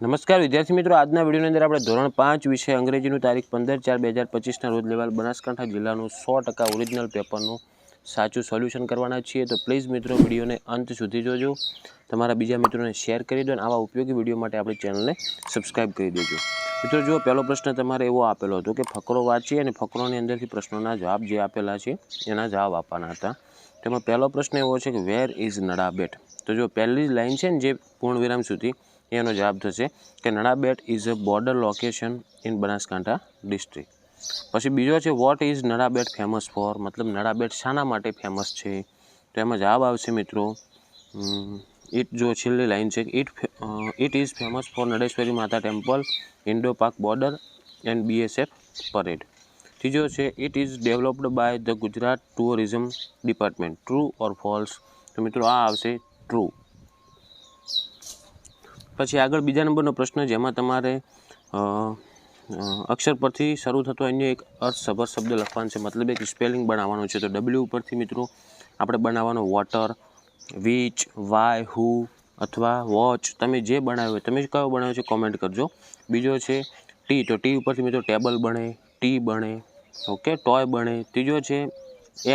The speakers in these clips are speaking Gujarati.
નમસ્કાર, વિદ્યાર્થી મિત્રો. આજના વિડીયોની અંદર આપણે ધોરણ પાંચ વિષય અંગ્રેજીનું તારીખ પંદર ચાર બે હજાર પચીસના રોજ લેવાલ બનાસકાંઠા જિલ્લાનું સો ટકા ઓરિજિનલ પેપરનું સાચું સોલ્યુશન કરવાના છીએ. તો પ્લીઝ મિત્રો, વિડીયોને અંત સુધી જોજો. તમારા બીજા મિત્રોને શેર કરી દો અને આવા ઉપયોગી વીડિયો માટે આપણી ચેનલને સબસ્ક્રાઈબ કરી દેજો. મિત્રો, જુઓ, પહેલો પ્રશ્ન તમારે એવો આપેલો હતો કે ફકરો વાંચી અને ફકરોની અંદરથી પ્રશ્નોના જવાબ જે આપેલા છે, એના જવાબ આપવાના હતા. તેમાં પહેલો પ્રશ્ન એવો છે કે વેર ઇઝ નડાબેટ? તો જો પહેલી જ લાઈન છે ને જે પૂર્ણ વિરામ સુધી એનો જવાબ થશે કે Nadabet is a border location in Banaskantha district. પછી બીજો છે, what is Nadabet famous for? મતલબ નડાબેટ શાના માટે ફેમસ છે? તો એમાં જવાબ આવશે મિત્રો ઇટ જો છેલ્લી લાઈન છે it it is famous for Nadeshwari Mata temple, Indo Pak border and BSF parade. ત્રીજો છે it is developed by the Gujarat tourism department. True or false? તો મિત્રો આ આવશે, ટ્રુ. પછી આગળ બીજા નંબરનો પ્રશ્ન, જેમાં તમારે અક્ષર પરથી શરૂ થતો અન્ય એક અર્થસભર શબ્દ લખવાનો છે. મતલબ એક સ્પેલિંગ બનાવવાનું છે. તો ડબલ્યુ ઉપરથી મિત્રો, આપણે બનાવવાનો વોટર વીચ વાય હુ અથવા વોચ તમે જે બનાવ્યો તમે કયો બનાવ્યો છે કોમેન્ટ કરજો. બીજો છે ટી તો ટી ઉપરથી મિત્રો ટેબલ બને ટી બને ઓકે ટોય બને. ત્રીજો છે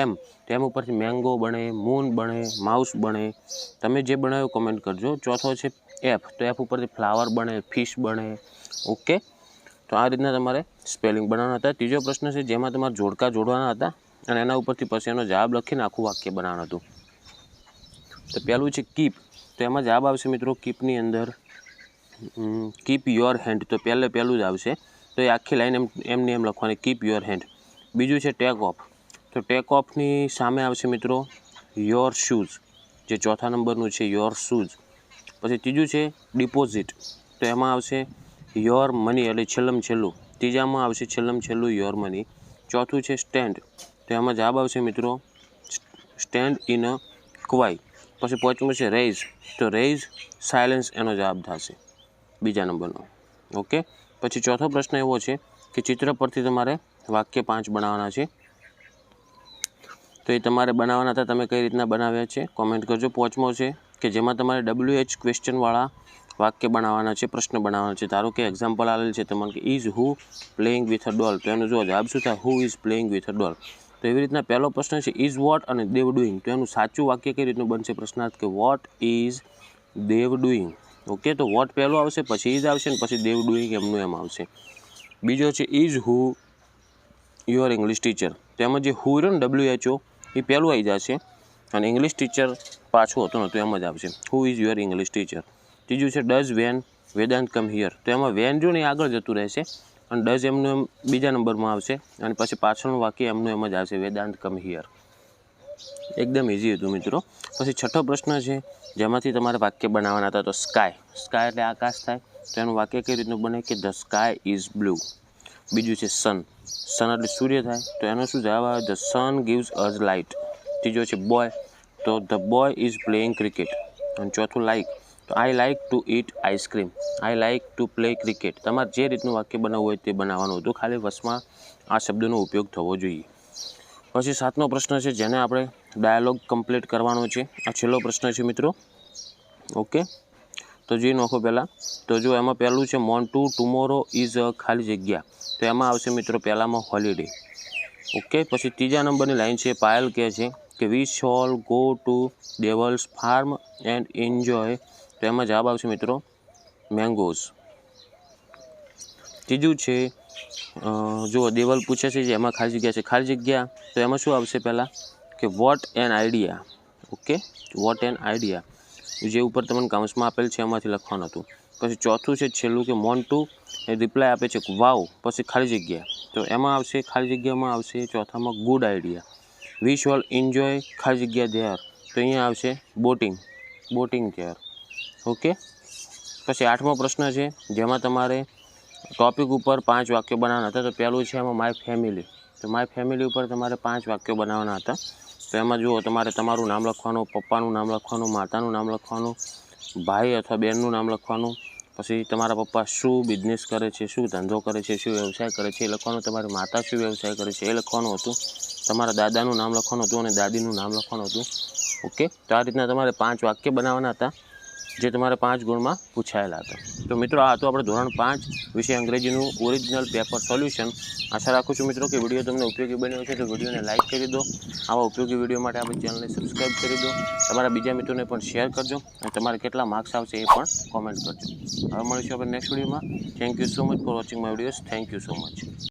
એમ તેમ ઉપરથી મેંગો બને મૂન બને માઉસ બને. તમે જે બનાવ્યો કોમેન્ટ કરજો. ચોથો છે એફ તો એફ ઉપરથી ફ્લાવર બને, ફિશ બને, ઓકે? તો આ રીતના તમારે સ્પેલિંગ બનાવવાના હતા. ત્રીજો પ્રશ્ન છે, જેમાં તમારે જોડકા જોડવાના હતા અને એના ઉપરથી પછી એનો જવાબ લખીને આખું વાક્ય બનાવવાનું હતું. તો પહેલું છે કીપ તો એમાં જવાબ આવશે મિત્રો કીપની અંદર કીપ યોર હેન્ડ તો પહેલે પહેલું જ આવશે. તો એ આખી લાઈન એમ, એમને એમ લખવાની કીપ યોર હેન્ડ બીજું છે ટેક ઓફ તો ટેક ઓફની સામે આવશે મિત્રો યોર શૂઝ જે ચોથા નંબરનું છે યોર શૂઝ પછી ત્રીજું છે ડિપોઝિટ તો એમાં આવશે યોર મની એટલે છેલ્લમ છેલ્લું. ત્રીજામાં આવશે છેલ્લમ છેલ્લું યોર મની ચોથું છે સ્ટેન્ડ તો એમાં જવાબ આવશે મિત્રો સ્ટેન્ડ ઇન અ ક્વાઈ પછી પાંચમું છે રેઇઝ તો રેઇઝ સાયલેન્સ એનો જવાબ થશે બીજા નંબરનો. ઓકે? પછી ચોથો પ્રશ્ન એવો છે કે ચિત્ર પરથી તમારે વાક્ય પાંચ બનાવવાના છે. તો એ તમારે બનાવવાના હતા, તમે કઈ રીતના બનાવ્યા છે? કોમેન્ટ કરજો. પાંચમો છે કે જેમાં તમારે ડબલ્યુ એચ ક્વેશ્ચનવાળા વાક્ય બનાવવાના છે, પ્રશ્ન બનાવવાના છે. ધારો કે એક્ઝામ્પલ આવેલ છે તમારે કે is who playing with a doll તો એનો જો જવાબ શું થાય? Who is playing with a doll તો એવી રીતના પહેલો પ્રશ્ન છે ઇઝ વોટ અને દેવ ડુઈંગ તો એનું સાચું વાક્ય કઈ રીતનું બનશે? પ્રશ્નાર્થ કે what is Dev doing okay તો વોટ પહેલો આવશે, પછી ઇઝ આવશે ને પછી દેવ ડુઈંગ એમનું એમ આવશે. બીજો છે is who your English teacher તેમાં જે હુ રહ્યો ને ડબલ્યુ ઓ એ પહેલું આવી જશે. અને ઇંગ્લિશ ટીચર પાછું હતું નહોતું એમ જ આવશે who is your English teacher ત્રીજું છે does when Vedant come here તો એમાં વેન જો ને આગળ જતું રહેશે, અને ડઝ એમનું એમ બીજા નંબરમાં આવશે, અને પછી પાછળનું વાક્ય એમનું એમ જ આવશે વેદાંત કમ હિયર એકદમ ઇઝી હતું મિત્રો. પછી છઠ્ઠો પ્રશ્ન છે, જેમાંથી તમારે વાક્ય બનાવવાના હતા તો સ્કાય સ્કાય એટલે આકાશ થાય, તો એનું વાક્ય કઈ રીતનું બને કે ધ સ્કાય ઇઝ બ્લુ બીજું છે સન સન એટલે સૂર્ય થાય, તો એનો શું જવાબ આવે? The sun gives us light ત્રીજો છે બોય તો the boy is playing cricket અને ચોથું લાઇક તો I like to eat ice cream I like to play cricket તમારે જે રીતનું વાક્ય બનાવવું હોય તે બનાવવાનું હતું. ખાલી વસમાં આ શબ્દનો ઉપયોગ થવો જોઈએ. પછી સાતમો પ્રશ્ન છે જેને આપણે ડાયલોગ કમ્પ્લીટ કરવાનો છે. આ છેલ્લો પ્રશ્ન છે મિત્રો. ઓકે તો જોઈ નાખો પહેલાં. તો જો એમાં પહેલું છે મોન ટુ ટુમોરો ઇઝ ખાલી જગ્યા. તો એમાં આવશે મિત્રો પહેલાંમાં હોલિડે ઓકે પછી ત્રીજા નંબરની લાઈન છે પાયલ કહે છે કે we shall go to devil's farm and enjoy તો એમાં જવાબ આવશે મિત્રો મેંગોઝ ત્રીજું છે જો દેવલ પૂછે છે જે એમાં ખાલી જગ્યા છે, ખાલી જગ્યા, તો એમાં શું આવશે પહેલાં? કે what an idea okay what an idea જે ઉપર તમને કાઉન્સમાં આપેલ છે એમાંથી લખવાનું હતું. પછી ચોથું છે છેલ્લું કે મોન ટુ એ રિપ્લાય આપે છે વાવ પછી ખાલી જગ્યા. તો એમાં આવશે, ખાલી જગ્યામાં આવશે ચોથામાં good idea we shall enjoy ખાલી જગ્યા ધેર તો અહીંયા આવશે બોટિંગ બોટિંગ ધેર ઓકે પછી આઠમો પ્રશ્ન છે, જેમાં તમારે ટોપિક ઉપર પાંચ વાક્યો બનાવવાના હતા. તો પહેલું છે એમાં માય ફેમિલી તો માય ફેમિલી ઉપર તમારે પાંચ વાક્યો બનાવવાના હતા. તો એમાં જુઓ, તમારે તમારું નામ લખવાનું, પપ્પાનું નામ લખવાનું, માતાનું નામ લખવાનું, ભાઈ અથવા બહેનનું નામ લખવાનું, પછી તમારા પપ્પા શું બિઝનેસ કરે છે, શું ધંધો કરે છે, શું વ્યવસાય કરે છે એ લખવાનું, તમારી માતા શું વ્યવસાય કરે છે એ લખવાનું હતું. તમારા દાદાનું નામ લખવાનું હતું અને દાદીનું નામ લખવાનું હતું. ઓકે તો આ રીતના તમારે પાંચ વાક્ય બનાવવાના હતા, જે તમારે પાંચ ગુણમાં પૂછાયેલા હતા. તો મિત્રો, આ હતું આપણે ધોરણ પાંચ વિષય અંગ્રેજીનું ઓરિજિનલ પેપર સોલ્યુશન આશા રાખું છું મિત્રો કે વીડિયો તમને ઉપયોગી બન્યો છે તો વિડીયોને લાઇક કરી દો. આવા ઉપયોગી વીડિયો માટે આપણી ચેનલને સબસ્ક્રાઈબ કરી દો. તમારા બીજા મિત્રોને પણ શેર કરજો અને તમારે કેટલા માર્ક્સ આવશે એ પણ કોમેન્ટ કરજો. હવે મળીશું આપણે નેક્સ્ટ વિડીયોમાં. Thank you so much for watching my videos thank you so much